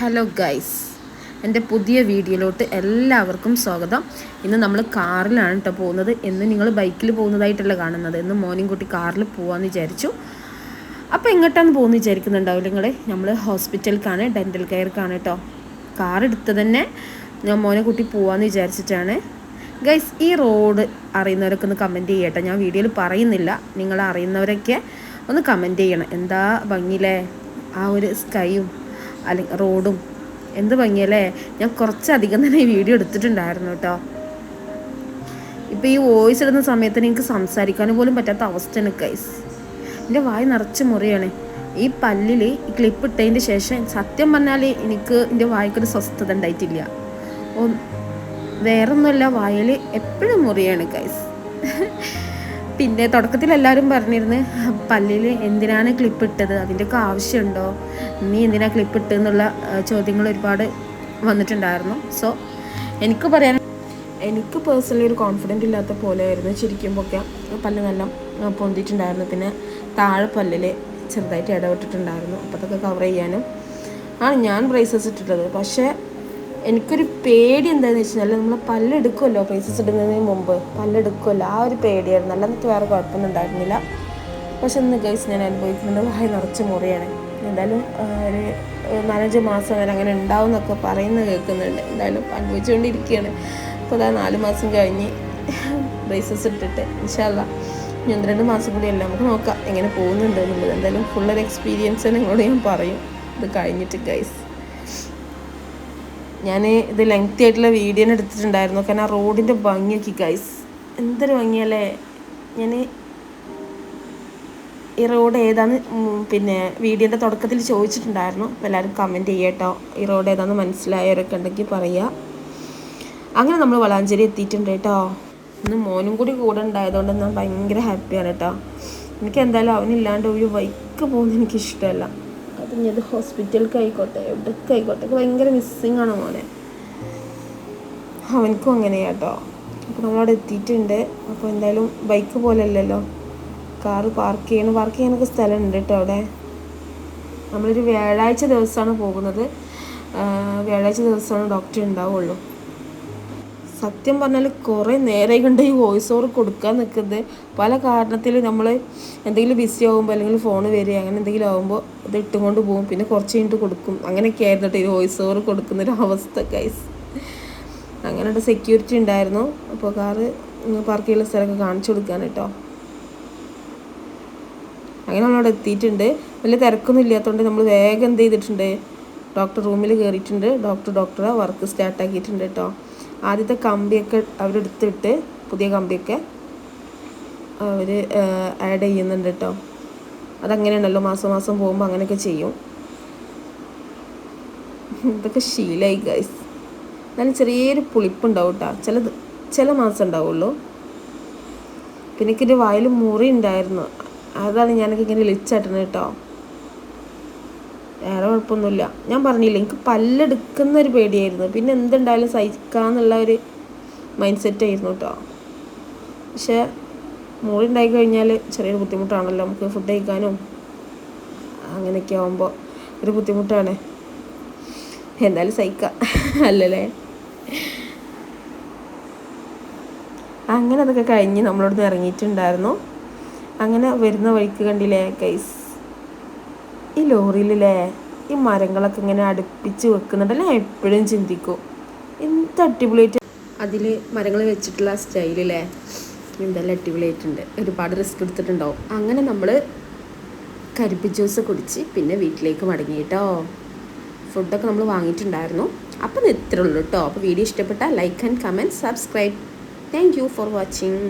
Hello guys എന്റെ പുതിയ വീഡിയോയിലോട്ട് എല്ലാവർക്കും സ്വാഗതം. ഇന്ന് നമ്മൾ കാറിലാണ് കേട്ടോ പോകുന്നത്. എന്ന് നിങ്ങൾ ബൈക്കിൽ പോകുന്നതായിട്ടല്ല കാണുന്നത്. ഇന്ന് മോർണിംഗ് കുട്ടി കാറിൽ പോകാമെന്ന് വിചാരിച്ചു. അപ്പോൾ എങ്ങോട്ടാന്ന് പോകുന്ന വിചാരിക്കുന്നുണ്ടാവില്ല നിങ്ങൾ നമ്മൾ ഹോസ്പിറ്റലിലേക്കാണ് ഡെന്റൽ കെയർക്കാണ് കേട്ടോ. കാർ എടുത്ത് തന്നെ ഞാൻ മോനെ കുട്ടി പോകാമെന്ന് വിചാരിച്ചിട്ടാണ്. ഗൈസ് ഈ റോഡ് അറിയുന്നവരൊക്കെ ഒന്ന് കമന്റ് ചെയ്യട്ടെ ഞാൻ വീഡിയോയിൽ പറയുന്നില്ല. നിങ്ങൾ അറിയുന്നവരൊക്കെ ഒന്ന് കമന്റ് ചെയ്യണം. എന്താ ഭംഗിയിലെ ആ ഒരു സ്കൈയും അല്ലെങ്കിൽ റോഡും. എന്ത് ഭംഗിയല്ലേ? ഞാൻ കുറച്ചധികം തന്നെ വീഡിയോ എടുത്തിട്ടുണ്ടായിരുന്നു കേട്ടോ. ഇപ്പോൾ ഈ വോയിസ് ഇടുന്ന സമയത്തിന് എനിക്ക് സംസാരിക്കാനും പോലും പറ്റാത്ത അവസ്ഥയാണ് കൈസ് എന്റെ വായി നിറച്ച് മുറിയാണ്. ഈ പല്ലിൽ ഈ ക്ലിപ്പ് ഇട്ടതിന്റെ ശേഷം സത്യം പറഞ്ഞാൽ എനിക്ക് എന്റെ വായ്ക്കൊരു സ്വസ്ഥത ഉണ്ടായിട്ടില്ല. ഓ വേറൊന്നുമല്ല വായിൽ എപ്പോഴും മുറിയാണ് കൈസ് പിന്നെ തുടക്കത്തിൽ എല്ലാവരും പറഞ്ഞിരുന്നു പല്ലിൽ എന്തിനാണ് ക്ലിപ്പ് ഇട്ടത്? അതിന്റെയൊക്കെ ആവശ്യമുണ്ടോ? നീ എന്തിനാ ക്ലിപ്പ് ഇട്ട് എന്നുള്ള ചോദ്യങ്ങൾ ഒരുപാട് വന്നിട്ടുണ്ടായിരുന്നു. സോ എനിക്ക് പറയാൻ എനിക്ക് പേഴ്സണലി ഒരു കോൺഫിഡന്റ് ഇല്ലാത്ത പോലെ പോലെയായിരുന്നു ചിരിക്കുമ്പോഴൊക്കെ നല്ല പൊന്തിയിട്ടുണ്ടായിരുന്നു. പിന്നെ താഴെ പല്ലിൽ ചെറുതായിട്ട് ഇടപെട്ടിട്ടുണ്ടായിരുന്നു അപ്പോൾ അതൊക്കെ കവർ ചെയ്യാനും ആണ് ഞാൻ ബ്രേസസ് ഇട്ടിട്ടത് പക്ഷേ എനിക്കൊരു പേടി എന്താണെന്ന് വെച്ചാൽ നമ്മൾ പല്ലെടുക്കുമല്ലോ ബ്രേസസ് ഇടുന്നതിന് മുമ്പ്. പല്ലെടുക്കുമല്ലോ ആ ഒരു പേടിയായിരുന്നു. അല്ലാതെ വേറെ കുഴപ്പമൊന്നും ഉണ്ടായിരുന്നില്ല. പക്ഷെ ഇന്ന് ഗൈസ് ഞാൻ അനുഭവിക്കുന്നത് വായി നിറച്ച് മുറിയാണ്. എന്തായാലും ഒരു നാലഞ്ച് മാസം വരെ അങ്ങനെ ഉണ്ടാവും എന്നൊക്കെ പറയുന്നത് കേൾക്കുന്നുണ്ട്. എന്തായാലും അനുഭവിച്ചുകൊണ്ടിരിക്കുകയാണ്. അപ്പോൾ അതാ നാല് മാസം കഴിഞ്ഞ് ബ്രേസസ് ഇട്ടിട്ട്. ഇൻഷാല്ല ഇനി ഒന്ന് രണ്ട് മാസം കൂടി എല്ലാം നമുക്ക് നോക്കാം എങ്ങനെ പോകുന്നുണ്ട് എന്നുള്ളത്. എന്തായാലും ഫുള്ളൊരു എക്സ്പീരിയൻസ് നിങ്ങളോട് ഞാൻ പറയും. ഇത് കഴിഞ്ഞിട്ട് ഗൈസ് ഞാൻ ഇത് ലെങ്തി ആയിട്ടുള്ള വീഡിയോ എടുത്തിട്ടുണ്ടായിരുന്നു. കാരണം ആ റോഡിന്റെ ഭംഗിയൊക്കെ ഗൈസ് എന്തൊരു ഭംഗിയല്ലേ? ഞാൻ ഈ റോഡ് ഏതാന്ന് പിന്നെ വീഡിയോന്റെ തുടക്കത്തിൽ ചോദിച്ചിട്ടുണ്ടായിരുന്നു. എല്ലാവരും കമന്റ് ചെയ്യട്ടോ. ഈ റോഡ് ഏതാന്ന് മനസ്സിലായവരൊക്കെ ഉണ്ടെങ്കിൽ പറയുക അങ്ങനെ നമ്മൾ വളാഞ്ചേരി എത്തിയിട്ടുണ്ട് കേട്ടോ. ഇന്ന് മോനും കൂടി കൂടെ ഉണ്ടായതുകൊണ്ട് ഞാൻ ഭയങ്കര ഹാപ്പിയാണ് കേട്ടോ. എനിക്ക് എന്തായാലും അവനില്ലാണ്ട് ഒരു ബൈക്ക് പോകുന്നത് എനിക്ക് ഇഷ്ടമല്ല. അത് ഞാൻ ഹോസ്പിറ്റലിലേക്ക് ആയിക്കോട്ടെ എവിടേക്ക് ആയിക്കോട്ടെ. ഭയങ്കര മിസ്സിങ് ആണ് മോനെ. അവനക്കും അങ്ങനെയാട്ടോ അപ്പോൾ നമ്മളവിടെ എത്തിയിട്ടുണ്ട്. അപ്പോൾ എന്തായാലും ബൈക്ക് പോലെ അല്ലല്ലോ കാറ് പാർക്ക് ചെയ്യണം. പാർക്ക് ചെയ്യാനൊക്കെ സ്ഥലമുണ്ട് കേട്ടോ അവിടെ. നമ്മളൊരു വ്യാഴാഴ്ച ദിവസമാണ് പോകുന്നത്. വ്യാഴാഴ്ച ദിവസമാണ് ഡോക്ടർ ഉണ്ടാവുള്ളൂ. സത്യം പറഞ്ഞാൽ കുറേ നേരം കണ്ട് ഈ വോയിസ് ഓവർ കൊടുക്കാൻ നിൽക്കുന്നത്. പല കാരണത്തിൽ നമ്മൾ എന്തെങ്കിലും ബിസി ആകുമ്പോൾ അല്ലെങ്കിൽ ഫോൺ വരിക അങ്ങനെ എന്തെങ്കിലും ആകുമ്പോൾ അത് ഇട്ടുകൊണ്ട് പോകും. പിന്നെ കുറച്ച് കഴിഞ്ഞിട്ട് കൊടുക്കും. അങ്ങനെയൊക്കെ ആയിരുന്നു കേട്ടോ ഈ വോയിസ് ഓവർ കൊടുക്കുന്ന ഒരു അവസ്ഥ കൈസ് അങ്ങനെ സെക്യൂരിറ്റി ഉണ്ടായിരുന്നു. അപ്പോൾ കാറ് പാർക്ക് ചെയ്യുന്ന സ്ഥലമൊക്കെ കാണിച്ചു കൊടുക്കാൻ കേട്ടോ. അങ്ങനെ നമ്മളവിടെ എത്തിയിട്ടുണ്ട്. വലിയ തിരക്കൊന്നും ഇല്ലാത്തതുകൊണ്ട് നമ്മൾ വേഗം എന്ത് ചെയ്തിട്ടുണ്ട്? ഡോക്ടർ റൂമിൽ കയറിയിട്ടുണ്ട് ഡോക്ടർ ഡോക്ടറെ വർക്ക് സ്റ്റാർട്ടാക്കിയിട്ടുണ്ട് കേട്ടോ ആദ്യത്തെ കമ്പിയൊക്കെ അവരെടുത്തിട്ട് പുതിയ കമ്പിയൊക്കെ അവർ ആഡ് ചെയ്യുന്നുണ്ട് കേട്ടോ അതങ്ങനെയാണല്ലോ മാസം മാസം പോകുമ്പോൾ അങ്ങനെയൊക്കെ ചെയ്യും. ഇതൊക്കെ ശീലമായി ഗൈസ് നല്ല ചെറിയൊരു പുളിപ്പുണ്ടാവും കേട്ടോ ചില ചില മാസം ഉണ്ടാവുള്ളൂ. പിന്നെ എനിക്കൊരു വായിൽ മുറി ഉണ്ടായിരുന്നു. അതാണ് ഞാനൊക്കെ ഇങ്ങനെ ലിച്ചായിട്ടുണ്ട് കേട്ടോ. വേറെ കുഴപ്പമൊന്നുമില്ല. ഞാൻ പറഞ്ഞില്ല എനിക്ക് പല്ലെടുക്കുന്ന ഒരു പേടിയായിരുന്നു. പിന്നെ എന്തുണ്ടായാലും സഹിക്കാന്നുള്ള ഒരു മൈൻഡ് സെറ്റ് ആയിരുന്നു കേട്ടോ. പക്ഷേ ഉണ്ടായി കഴിഞ്ഞാൽ ചെറിയൊരു ബുദ്ധിമുട്ടാണല്ലോ. നമുക്ക് ഫുഡ് കഴിക്കാനും അങ്ങനെയൊക്കെ ആകുമ്പോൾ ഒരു ബുദ്ധിമുട്ടാണ്. എന്തായാലും സഹിക്കാം. അല്ലല്ലേ? അങ്ങനെ അതൊക്കെ കഴിഞ്ഞ് നമ്മളോട് ഇറങ്ങിയിട്ടുണ്ടായിരുന്നു. അങ്ങനെ വരുന്ന വഴിക്ക് കണ്ടില്ലേ കൈസ് ഈ ലോറിയിലല്ലേ ഈ മരങ്ങളൊക്കെ ഇങ്ങനെ അടുപ്പിച്ച് വെക്കുന്നുണ്ടല്ലേ? എപ്പോഴും ചിന്തിക്കും. എന്ത് അടിപൊളിയായിട്ട് അതിൽ മരങ്ങൾ വെച്ചിട്ടുള്ള സ്റ്റൈലില്ലേ? എന്തെല്ലാം അടിപൊളിയായിട്ടുണ്ട് ഒരുപാട് റിസ്ക് എടുത്തിട്ടുണ്ടാവും. അങ്ങനെ നമ്മൾ കരിപ്പി ജ്യൂസ് കുടിച്ച് പിന്നെ വീട്ടിലേക്ക് മടങ്ങി കേട്ടോ. ഫുഡൊക്കെ നമ്മൾ വാങ്ങിയിട്ടുണ്ടായിരുന്നു. അപ്പം ഇത്രയുള്ളൂ കേട്ടോ. അപ്പോൾ വീഡിയോ ഇഷ്ടപ്പെട്ടാൽ like and comment subscribe thank you for watching